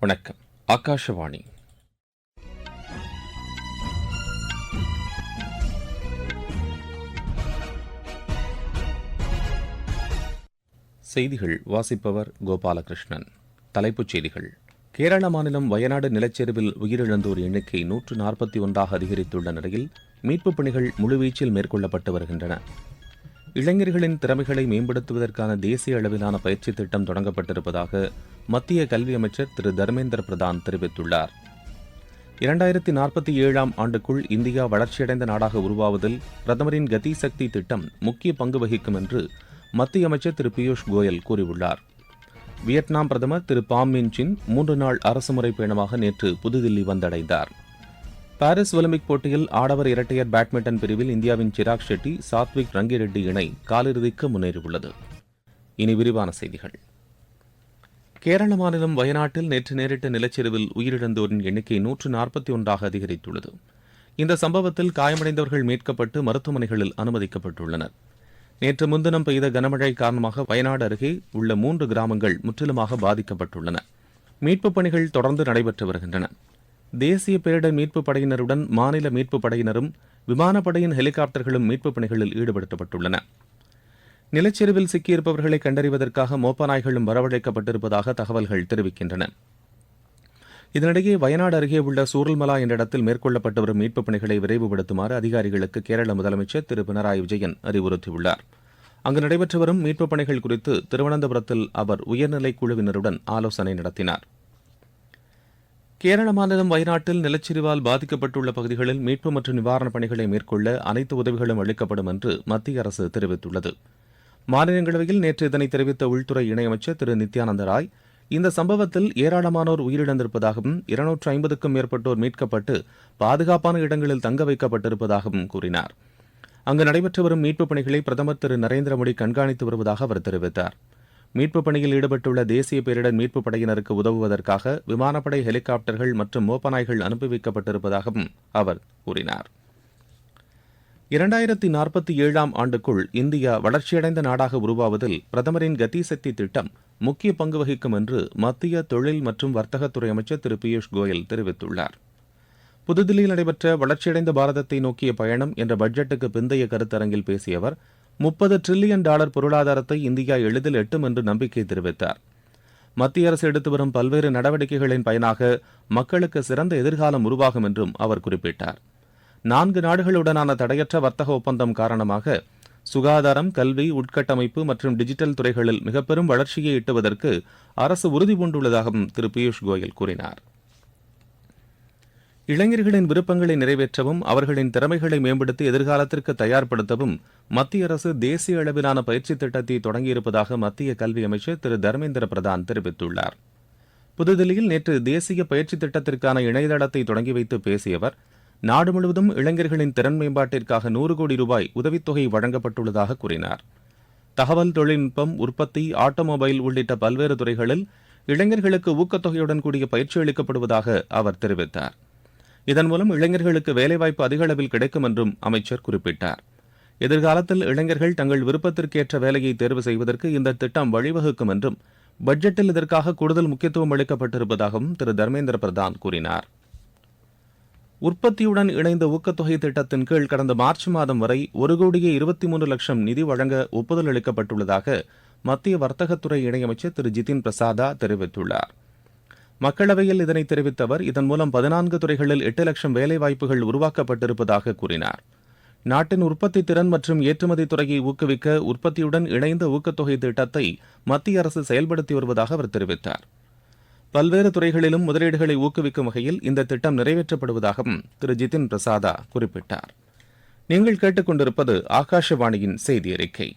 வணக்கம். ஆகாஷவாணி. செய்திகள் வாசிப்பவர் கோபாலகிருஷ்ணன். தலைப்புச் செய்திகள். கேரள மாநிலம் வயநாடு நிலச்சரிவில் உயிரிழந்தோர் எண்ணிக்கை நூற்று நாற்பத்தி ஒன்றாக அதிகரித்துள்ள நிலையில் மீட்புப் பணிகள் முழுவீச்சில் மேற்கொள்ளப்பட்டு வருகின்றன. இளைஞர்களின் திறமைகளை மேம்படுத்துவதற்கான தேசிய அளவிலான பயிற்சி திட்டம் தொடங்கப்பட்டிருப்பதாக மத்திய கல்வி அமைச்சர் திரு தர்மேந்திர பிரதான் தெரிவித்துள்ளார். இரண்டாயிரத்தி நாற்பத்தி ஏழாம் ஆண்டுக்குள் இந்தியா வளர்ச்சியடைந்த நாடாக உருவாவதில் பிரதமரின் கதி சக்தி திட்டம் முக்கிய பங்கு வகிக்கும் என்று மத்திய அமைச்சர் திரு பியூஷ் கோயல் கூறியுள்ளார். வியட்நாம் பிரதமர் திரு பாம் மின் சின் மூன்று நாள் அரசுமுறை பயணமாக நேற்று புதுதில்லி வந்தடைந்தார். பாரிஸ் ஒலிம்பிக் போட்டியில் ஆடவர் இரட்டையர் பேட்மிண்டன் பிரிவில் இந்தியாவின் சிராக் ஷெட்டி சாத்விக் ரங்கிரெட்டி இணை காலிறுதிக்கு முன்னேறியுள்ளது. இனி விரிவான செய்திகள். கேரள மாநிலம் வயநாட்டில் நேற்று நேரிட்ட நிலச்சரிவில் உயிரிழந்தோரின் எண்ணிக்கை நூற்று நாற்பத்தி ஒன்றாக அதிகரித்துள்ளது. இந்த சம்பவத்தில் காயமடைந்தவர்கள் மீட்கப்பட்டு மருத்துவமனைகளில் அனுமதிக்கப்பட்டுள்ளனர். நேற்று முன்தினம் பெய்த கனமழை காரணமாக வயநாடு அருகே உள்ள மூன்று கிராமங்கள் முற்றிலுமாக பாதிக்கப்பட்டுள்ளன. மீட்புப் பணிகள் தொடர்ந்து நடைபெற்று வருகின்றன. தேசிய பேரிடர் மீட்புப் படையினருடன் மாநில மீட்புப் படையினரும் விமானப்படையின் ஹெலிகாப்டர்களும் மீட்புப் பணிகளில் ஈடுபடுத்தப்பட்டுள்ளன. நிலச்சரிவில் சிக்கியிருப்பவர்களை கண்டறிவதற்காக மோப்ப நாய்களும் வரவழைக்கப்பட்டிருப்பதாக தகவல்கள் தெரிவிக்கின்றன. இதனிடையே வயநாடு அருகே உள்ள சூரல்மலா என்ற இடத்தில் மேற்கொள்ளப்பட்டு வரும் மீட்புப் பணிகளை விரைவுபடுத்துமாறு அதிகாரிகளுக்கு கேரள முதலமைச்சர் திரு பினராயி விஜயன் அறிவுறுத்தியுள்ளார். அங்கு நடைபெற்று வரும் மீட்புப் பணிகள் குறித்து திருவனந்தபுரத்தில் அவர் உயர்நிலைக் குழுவினருடன் ஆலோசனை நடத்தினார். கேரள மாநிலம் வயநாட்டில் நிலச்சரிவால் பாதிக்கப்பட்டுள்ள பகுதிகளில் மீட்பு மற்றும் நிவாரணப் பணிகளை மேற்கொள்ள அனைத்து உதவிகளும் அளிக்கப்படும் என்று மத்திய அரசு தெரிவித்துள்ளது. மாநிலங்களவையில் நேற்று இதனை தெரிவித்த உள்துறை இணையமைச்சர் திரு நித்யானந்த ராய் இந்த சம்பவத்தில் ஏராளமானோர் உயிரிழந்திருப்பதாகவும் இருநூற்று ஐம்பதுக்கும் மேற்பட்டோர் மீட்கப்பட்டு பாதுகாப்பான இடங்களில் தங்க வைக்கப்பட்டிருப்பதாகவும் கூறினார். அங்கு நடைபெற்று வரும் மீட்புப் பணிகளை பிரதமர் திரு நரேந்திர மோடி கண்காணித்து வருவதாக அவர் தெரிவித்தார். மீட்புப் பணியில் ஈடுபட்டுள்ள தேசிய பேரிடர் மீட்புப் படையினருக்கு உதவுவதற்காக விமானப்படை ஹெலிகாப்டர்கள் மற்றும் மோப்பநாய்கள் அனுப்பி வைக்கப்பட்டிருப்பதாகவும் அவர் கூறினார். இரண்டாயிரத்தி நாற்பத்தி ஏழாம் ஆண்டுக்குள் இந்தியா வளர்ச்சியடைந்த நாடாக உருவாவதில் பிரதமரின் கதிசக்தி திட்டம் முக்கிய பங்கு வகிக்கும் என்று மத்திய தொழில் மற்றும் வர்த்தகத்துறை அமைச்சர் திரு பியூஷ் கோயல் தெரிவித்துள்ளார். புதுதில்லியில் நடைபெற்ற வளர்ச்சியடைந்த பாரதத்தை நோக்கிய பயணம் என்ற பட்ஜெட்டுக்கு பிந்தைய கருத்தரங்கில் பேசிய அவர் முப்பது டிரில்லியன் டாலர் பொருளாதாரத்தை இந்தியா எளிதில் எட்டும் என்று நம்பிக்கை தெரிவித்தார். மத்திய அரசு எடுத்து வரும் பல்வேறு நடவடிக்கைகளின் பயனாக மக்களுக்கு சிறந்த எதிர்காலம் உருவாகும் என்றும் அவர் குறிப்பிட்டார். நான்கு நாடுகளுடனான தடையற்ற வர்த்தக ஒப்பந்தம் காரணமாக சுகாதாரம் கல்வி உட்கட்டமைப்பு மற்றும் டிஜிட்டல் துறைகளில் மிக பெரும் வளர்ச்சியை எட்டுவதற்கு அரசு உறுதி பூண்டுள்ளதாகவும் திரு பியூஷ் கோயல் கூறினார். இளைஞர்களின் விருப்பங்களை நிறைவேற்றவும் அவர்களின் திறமைகளை மேம்படுத்தி எதிர்காலத்திற்கு தயார்படுத்தவும் மத்திய அரசு தேசிய அளவிலான பயிற்சி திட்டத்தை தொடங்கியிருப்பதாக மத்திய கல்வி அமைச்சர் திரு. தர்மேந்திர பிரதான் தெரிவித்துள்ளார். புதுதில்லியில் நேற்று தேசிய பயிற்சி திட்டத்திற்கான இணையதளத்தை தொடங்கி வைத்து பேசிய அவர் நாடு முழுவதும் இளைஞர்களின் திறன் மேம்பாட்டிற்காக நூறு கோடி ரூபாய் உதவித்தொகை வழங்கப்பட்டுள்ளதாக கூறினார். தகவல் தொழில்நுட்பம் உற்பத்தி ஆட்டோமொபைல் உள்ளிட்ட பல்வேறு துறைகளில் இளைஞர்களுக்கு ஊக்கத்தொகையுடன் கூடிய பயிற்சி அளிக்கப்படுவதாக அவர் தெரிவித்தார். இதன் மூலம் இளைஞர்களுக்கு வேலைவாய்ப்பு அதிக அளவில் கிடைக்கும் என்றும் அமைச்சர் குறிப்பிட்டார். எதிர்காலத்தில் இளைஞர்கள் தங்கள் விருப்பத்திற்கேற்ற வேலையை தேர்வு செய்வதற்கு இந்த திட்டம் வழிவகுக்கும் என்றும் பட்ஜெட்டில் இதற்காக கூடுதல் முக்கியத்துவம் அளிக்கப்பட்டிருப்பதாகவும் திரு. தர்மேந்திர பிரதான் கூறினார். உற்பத்தியுடன் இணைந்த ஊக்கத்தொகை திட்டத்தின் கீழ் கடந்த மார்ச் மாதம் வரை ஒரு கோடியே இருபத்தி மூன்று லட்சம் நிதி வழங்க ஒப்புதல் அளிக்கப்பட்டுள்ளதாக மத்திய வர்த்தகத்துறை இணையமைச்சர் திரு. ஜிதின் பிரசாதா தெரிவித்துள்ளார். மக்களவையில் இதனை தெரிவித்த அவர் இதன் மூலம் பதினான்கு துறைகளில் எட்டு லட்சம் வேலைவாய்ப்புகள் உருவாக்கப்பட்டிருப்பதாக கூறினார். நாட்டின் உற்பத்தி திறன் மற்றும் ஏற்றுமதி துறையை ஊக்குவிக்க உற்பத்தியுடன் இணைந்த ஊக்கத்தொகை திட்டத்தை மத்திய அரசு செயல்படுத்தி வருவதாக அவர் தெரிவித்தார். பல்வேறு துறைகளிலும் முதலீடுகளை ஊக்குவிக்கும் வகையில் இந்த திட்டம் நிறைவேற்றப்படுவதாகவும் திரு. ஜிதின் பிரசாதா குறிப்பிட்டார். நீங்கள் கேட்டுக்கொண்டிருப்பது ஆகாஷவாணியின் செய்தி அறிக்கை.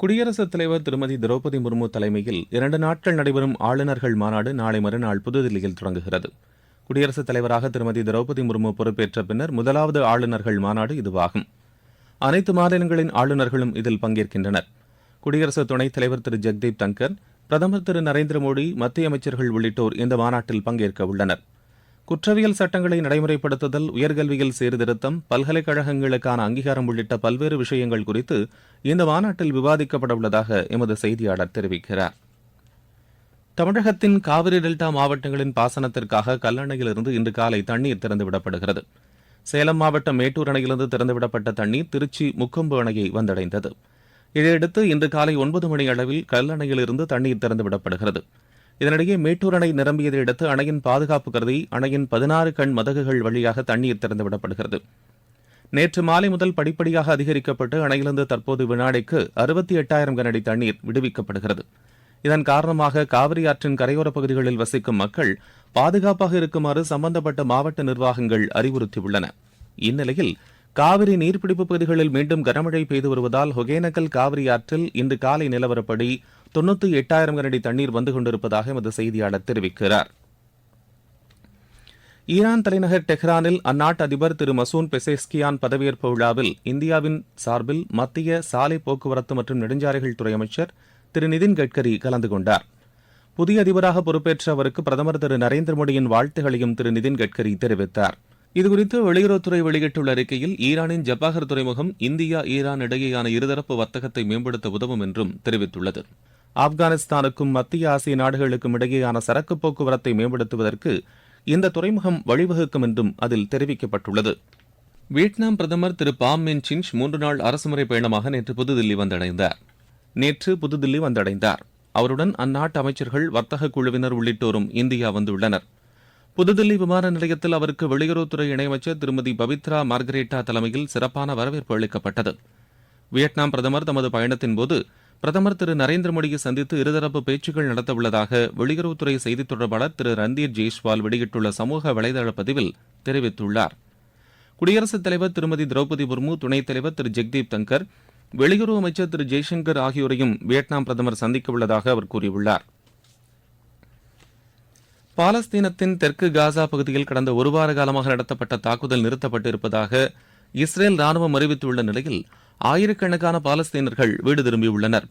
குடியரசுத் தலைவர் திருமதி திரௌபதி முர்மு தலைமையில் இரண்டு நாட்கள் நடைபெறும் ஆளுநர்கள் மாநாடு நாளை மறுநாள் புதுதில்லியில் தொடங்குகிறது. குடியரசுத் தலைவராக திருமதி திரௌபதி முர்மு பொறுப்பேற்ற பின்னர் முதலாவது ஆளுநர்கள் மாநாடு இதுவாகும். அனைத்து மாநிலங்களின் ஆளுநர்களும் இதில் பங்கேற்கின்றனர். குடியரசு துணைத் தலைவர் திரு ஜெக்தீப் தங்கர் பிரதமர் திரு நரேந்திர மோடி மத்திய அமைச்சர்கள் உள்ளிட்டோர் இந்த மாநாட்டில் பங்கேற்க உள்ளனர். குற்றவியல் சட்டங்களை நடைமுறைப்படுத்துதல் உயர்கல்வியில் சீர்திருத்தம் பல்கலைக்கழகங்களுக்கான அங்கீகாரம் உள்ளிட்ட பல்வேறு விஷயங்கள் குறித்து இந்த மாநாட்டில் விவாதிக்கப்பட உள்ளதாக எமது செய்தியாளர் தெரிவிக்கிறார். தமிழகத்தின் காவிரி டெல்டா மாவட்டங்களின் பாசனத்திற்காக கல்லணையிலிருந்து இன்று காலை தண்ணீர் திறந்துவிடப்படுகிறது. சேலம் மாவட்டம் மேட்டூர் அணையிலிருந்து திறந்துவிடப்பட்ட தண்ணீர் திருச்சி முக்கொம்பு அணையை வந்தடைந்தது. இதையடுத்து இன்று காலை ஒன்பது மணி அளவில் கல்லணையிலிருந்து தண்ணீர் திறந்துவிடப்படுகிறது. இதனிடையே மேட்டூர் அணை நிரம்பியதை அடுத்து அணையின் பாதுகாப்பு கருதி அணையின் பதினாறு கண் மதகுகள் வழியாக தண்ணீர் திறந்துவிடப்படுகிறது நேற்று மாலை முதல் படிப்படியாக அதிகரிக்கப்பட்டு அணையிலிருந்து தற்போது வினாடிக்கு அறுபத்தி எட்டாயிரம் கனஅடி தண்ணீர் விடுவிக்கப்படுகிறது. இதன் காரணமாக காவிரி ஆற்றின் கரையோரப் பகுதிகளில் வசிக்கும் மக்கள் பாதுகாப்பாக இருக்குமாறு சம்பந்தப்பட்ட மாவட்ட நிர்வாகங்கள் அறிவுறுத்தியுள்ளன. இந்நிலையில் காவிரி நீர்பிடிப்பு பகுதிகளில் மீண்டும் கனமழை பெய்து வருவதால் ஒகேனக்கல் காவிரி ஆற்றில் இன்று காலை நிலவரப்படி தொண்ணூத்தி எட்டாயிரம் கனஅடி தண்ணீர் வந்து கொண்டிருப்பதாக எமது செய்தியாளர் தெரிவிக்கிறார். ஈரான் தலைநகர் டெஹ்ரானில் அந்நாட்டு அதிபர் திரு மசூன் பெசேஸ்கியான் பதவியேற்பு விழாவில் இந்தியாவின் சார்பில் மத்திய சாலை போக்குவரத்து மற்றும் நெடுஞ்சாலைகள் துறை அமைச்சர் திரு நிதின் கட்கரி கலந்து கொண்டார். புதிய அதிபராக பொறுப்பேற்ற அவருக்கு பிரதமர் திரு நரேந்திர மோடியின் வாழ்த்துகளையும் திரு நிதின் கட்கரி தெரிவித்தார். இதுகுறித்து வெளியுறவுத்துறை வெளியிட்டுள்ள அறிக்கையில் ஈரானின் ஜப்பாகர் துறைமுகம் இந்தியா ஈரான் இடையேயான இருதரப்பு வர்த்தகத்தை மேம்படுத்த உதவும் என்றும் தெரிவித்துள்ளது. ஆப்கானிஸ்தானுக்கும் மத்திய ஆசிய நாடுகளுக்கும் இடையேயான சரக்கு போக்குவரத்தை மேம்படுத்துவதற்கு இந்த துறைமுகம் வழிவகுக்கும் என்றும் அதில் தெரிவிக்கப்பட்டுள்ளது. வியட்நாம் பிரதமர் திரு பாம் மின் சின்ச் மூன்று நாள் அரசுமுறை பயணமாக நேற்று புதுதில்லி வந்தடைந்தார். நேற்று புதுதில்லி வந்தடைந்தார். அவருடன் அந்நாட்டு அமைச்சர்கள் வர்த்தக குழுவினர் உள்ளிட்டோரும் இந்தியா வந்துள்ளனர். புதுதில்லி விமான நிலையத்தில் அவருக்கு வெளியுறவுத்துறை இணையமைச்சர் திருமதி பவித்ரா மார்கரேட்டா தலைமையில் சிறப்பான வரவேற்பு அளிக்கப்பட்டது. வியட்நாம் பிரதமர் தமது பயணத்தின்போது பிரதமர் திரு நரேந்திர மோடியை சந்தித்து இருதரப்பு பேச்சுக்கள் நடத்தவுள்ளதாக வெளியுறவுத்துறை செய்தித் தொடர்பாளர் திரு ரந்தீர் ஜெய்ஸ்வால் வெளியிட்டுள்ள சமூக வலைதள பதிவில் தெரிவித்துள்ளார். குடியரசுத் தலைவர் திருமதி திரௌபதி முர்மு துணைத் தலைவர் திரு ஜெக்தீப் தங்கர் வெளியுறவு அமைச்சர் திரு ஜெய்சங்கர் ஆகியோரையும் வியட்நாம் பிரதமர் சந்திக்கவுள்ளதாக அவர் கூறியுள்ளார். பாலஸ்தீனத்தின் தெற்கு காசா பகுதியில் கடந்த ஒரு வார காலமாக நடத்தப்பட்ட தாக்குதல் நிறுத்தப்பட்டிருப்பதாக இஸ்ரேல் ராணுவம் அறிவித்துள்ள நிலையில் ஆயிரக்கணக்கான பாலஸ்தீனர்கள் வீடு திரும்பியுள்ளனர்.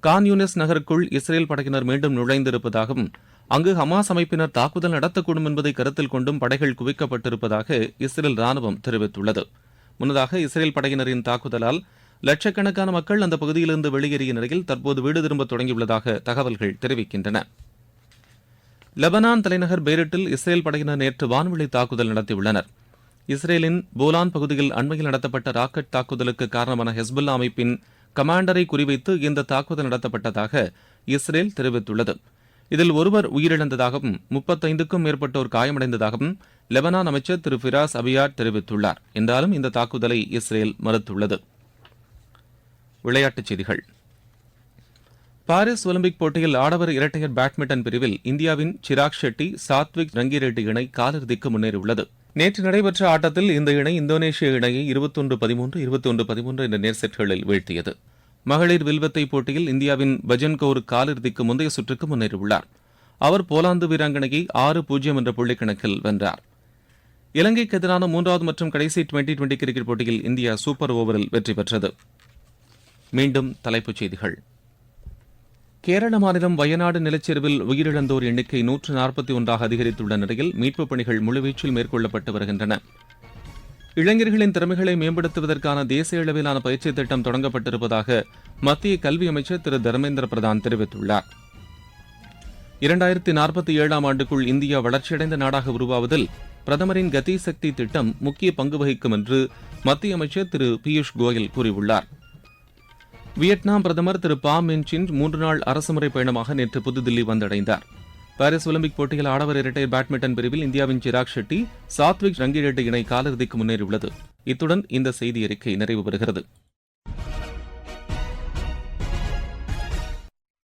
கான் யூனிஸ் நகருக்குள் இஸ்ரேல் படையினர் மீண்டும் நுழைந்திருப்பதாகவும் அங்கு ஹமாஸ் அமைப்பினர் தாக்குதல் நடத்தக்கூடும் என்பதை கருத்தில் கொண்டும் படைகள் குவிக்கப்பட்டிருப்பதாக இஸ்ரேல் ராணுவம் தெரிவித்துள்ளது. முன்னதாக இஸ்ரேல் படையினரின் தாக்குதலால் லட்சக்கணக்கான மக்கள் அந்த பகுதியிலிருந்து வெளியேறிய நிலையில் தற்போது வீடு திரும்ப தொடங்கியுள்ளதாக தகவல்கள் தெரிவிக்கின்றன. லெபனான் தலைநகர் பெய்ரட்டில் இஸ்ரேல் படையினர் நேற்று வான்வெளி தாக்குதல் நடத்தியுள்ளனர். இஸ்ரேலின் போலான் பகுதியில் அண்மையில் நடத்தப்பட்ட ராக்கெட் தாக்குதலுக்கு காரணமான ஹெஸ்புல்லா அமைப்பின் கமாண்டரை குறிவைத்து இந்த தாக்குதல் நடத்தப்பட்டதாக இஸ்ரேல் தெரிவித்துள்ளது. இதில் ஒருவர் உயிரிழந்ததாகவும் முப்பத்தைந்துக்கும் மேற்பட்டோர் காயமடைந்ததாகவும் லெபனான் அமைச்சர் திரு ஃபிராஸ் அபியாட் தெரிவித்துள்ளார். என்றாலும் இந்த தாக்குதலை இஸ்ரேல் மறுத்துள்ளது. விளையாட்டுச் செய்திகள். பாரிஸ் ஒலிம்பிக் போட்டியில் ஆடவர் இரட்டையர் பேட்மிண்டன் பிரிவில் இந்தியாவின் சிராக் ஷெட்டி சாத்விக் ரங்கிரெட்டி இணை காலிறுதிக்கு முன்னேறியுள்ளது. நேற்று நடைபெற்ற ஆட்டத்தில் இந்த இணை இந்தோனேஷிய இணையை இருபத்தொன்று பதிமூன்று இருபத்தொன்று பதிமூன்று என்ற நேர்செட்களில் வீழ்த்தியது. மகளிர் வில்வத்தை போட்டியில் இந்தியாவின் பஜன் கவுர் காலிறுதிக்கு முந்தைய சுற்றுக்கு முன்னேறியுள்ளார். அவர் போலாந்து வீராங்கனையை ஆறு பூஜ்ஜியம் என்ற புள்ளிக்கணக்கில் வென்றார். இலங்கைக்கு எதிரான மூன்றாவது மற்றும் கடைசி டுவெண்டி டுவெண்டி கிரிக்கெட் போட்டியில் இந்தியா சூப்பர் ஓவரில் வெற்றி பெற்றது. மீண்டும் தலைப்புச் செய்திகள். கேரள மாநிலம் வயநாடு நிலச்சரிவில் உயிரிழந்தோர் எண்ணிக்கை நூற்று நாற்பத்தி ஒன்றாக அதிகரித்துள்ள நிலையில் மீட்புப் பணிகள் முழுவீச்சில் மேற்கொள்ளப்பட்டு வருகின்றன. இளைஞர்களின் திறமைகளை மேம்படுத்துவதற்கான தேசிய அளவிலான பயிற்சி திட்டம் தொடங்கப்பட்டிருப்பதாக மத்திய கல்வி அமைச்சர் திரு தர்மேந்திர பிரதான் தெரிவித்துள்ளார். இரண்டாயிரத்தி நாற்பத்தி ஏழாம் ஆண்டுக்குள் இந்தியா வளர்ச்சியடைந்த நாடாக உருவாவதில் பிரதமரின் கதி சக்தி திட்டம் முக்கிய பங்கு வகிக்கும் என்று மத்திய அமைச்சர் திரு பியூஷ் கோயல் கூறியுள்ளார். வியட்நாம் பிரதமர் திரு பா மின்சின் மூன்று நாள் அரசுமுறை பயணமாக நேற்று புதுதில்லி வந்தடைந்தார். பாரிஸ் ஒலிம்பிக் போட்டியில் ஆடவர் இரட்டையர் பேட்மிண்டன் பிரிவில் இந்தியாவின் சிராக் ஷெட்டி சாத்விக் ரங்கிரெட்டி இணை காலிறுதிக்கு முன்னேறியுள்ளது. இத்துடன் இந்த செய்தி அறிக்கை நிறைவு பெறுகிறது.